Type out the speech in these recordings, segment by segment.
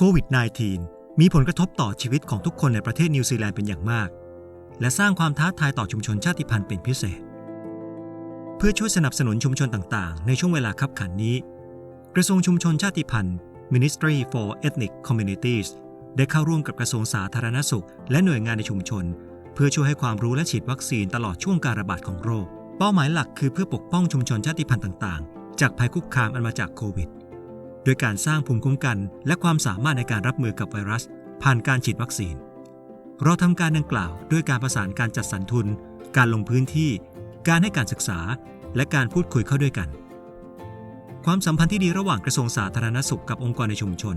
โควิด -19 มีผลกระทบต่อชีวิตของทุกคนในประเทศนิวซีแลนด์เป็นอย่างมาก และสร้างความท้าทายต่อชุมชนชาติพันธุ์เป็นพิเศษ เพื่อช่วยสนับสนุนชุมชนต่างๆ ในช่วงเวลาคับขันนี้ กระทรวงชุมชนชาติพันธุ์ Ministry for Ethnic Communities ได้เข้าร่วมกับกระทรวงสาธารณสุข และหน่วยงานในชุมชน เพื่อช่วยให้ความรู้และฉีดวัคซีนตลอดช่วงการระบาดของโรค เป้าหมายหลักคือเพื่อปกป้องชุมชนชาติพันธุ์ต่าง ๆ จากภัยคุกคามอันมาจากโควิด โดยการสร้างภูมิคุ้มกัน และความสามารถในการรับมือกับไวรัส ผ่านการฉีดวัคซีน เราทำการดังกล่าวด้วยการประสานการจัดสรรทุน การลงพื้นที่ การให้การศึกษา และการพูดคุยเข้าด้วยกัน ความสัมพันธ์ที่ดีระหว่างกระทรวงสาธารณสุขกับองค์กรในชุมชน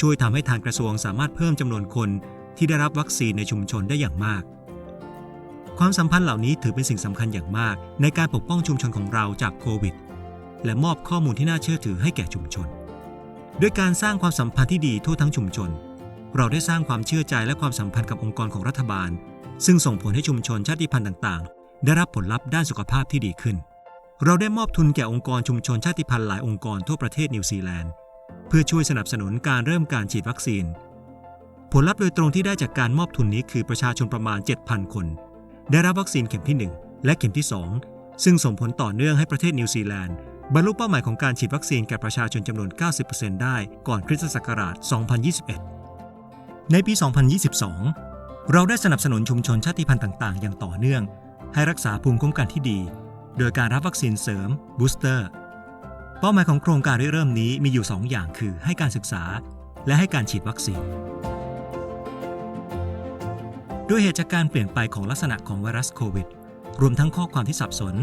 ช่วยทำให้ทางกระทรวงสามารถเพิ่มจำนวนคนที่ได้รับวัคซีนในชุมชนได้อย่างมาก ความสัมพันธ์เหล่านี้ถือเป็นสิ่งสำคัญอย่างมาก ในการปกป้องชุมชนของเราจากโควิด และมอบข้อมูลที่น่าเชื่อถือให้แก่ชุมชน ด้วยการสร้างความสัมพันธ์ที่ดีทั่วทั้งชุมชน เราได้สร้างความเชื่อใจและความสัมพันธ์กับองค์กรของรัฐบาล ซึ่งส่งผลให้ชุมชนชาติพันธุ์ต่างๆ ได้รับผลลัพธ์ด้านสุขภาพที่ดีขึ้น เราได้มอบทุนแก่องค์กรชุมชนชาติพันธุ์หลายองค์กรทั่วประเทศนิวซีแลนด์ เพื่อช่วยสนับสนุนการเริ่มการฉีดวัคซีน ผลลัพธ์โดยตรงที่ได้จากการมอบทุนนี้คือประชาชนประมาณ 7,000 คน ได้รับวัคซีนเข็มที่ 1 และเข็มที่ 2 ซึ่งส่งผลต่อเนื่องให้ประเทศนิวซีแลนด์ บรรลุเป้าหมายของการฉีดวัคซีนแก่ประชาชนจำนวน 90%ได้ก่อนคริสตศักราช 2021 ในปี 2022 เราได้สนับสนุนชุมชนชาติพันธุ์ต่าง ๆ อย่างต่อเนื่อง ให้รักษาภูมิคุ้มกันที่ดี โดยการรับวัคซีนเสริมบูสเตอร์ เป้าหมายของโครงการริเริ่มนี้มีอยู่ 2 อย่างคือให้การศึกษา และให้การฉีดวัคซีน ด้วยเหตุจากการเปลี่ยนไปของลักษณะของไวรัสโควิด รวมทั้งข้อความที่สับสน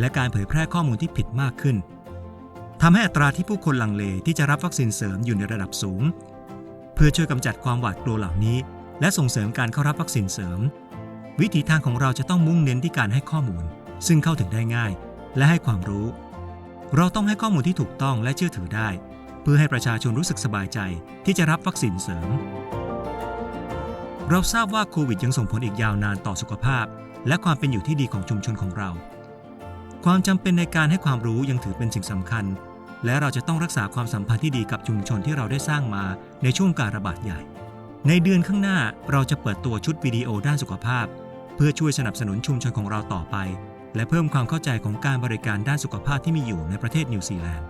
และการเผยแพร่ข้อมูลที่ผิดมากขึ้นทำให้อัตราที่ผู้คนลังเลที่จะรับวัคซีนเสริมอยู่ในระดับสูง เพื่อช่วยกำจัดความหวาดกลัวเหล่านี้ และส่งเสริมการเข้ารับวัคซีนเสริม วิถีทางของเราจะต้องมุ่งเน้นที่การให้ข้อมูล ซึ่งเข้าถึงได้ง่าย และให้ความรู้ เราต้องให้ข้อมูลที่ถูกต้องและเชื่อถือได้ เพื่อให้ประชาชนรู้สึกสบายใจที่จะรับวัคซีนเสริม เราทราบว่าโควิดยังส่งผลอีกยาวนานต่อสุขภาพ และความเป็นอยู่ที่ดีของชุมชนของเรา ความจำเป็นในการให้ความรู้ยังถือเป็นสิ่งสำคัญ และเราจะต้องรักษาความสัมพันธ์ที่ดีกับชุมชนที่เราได้สร้างมาในช่วงการระบาดใหญ่ ในเดือนข้างหน้าเราจะเปิดตัวชุดวิดีโอด้านสุขภาพ เพื่อช่วยสนับสนุนชุมชนของเราต่อไป และเพิ่มความเข้าใจของการบริการด้านสุขภาพที่มีอยู่ในประเทศนิวซีแลนด์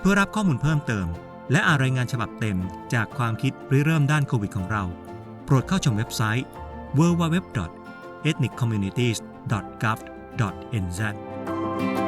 เพื่อรับข้อมูลเพิ่มเติม และอ่านรายงานฉบับเต็มจากความคิดริเริ่มด้านโควิดของเรา โปรดเข้าชมเว็บไซต์ www.ethniccommunities.gov.nz Bye.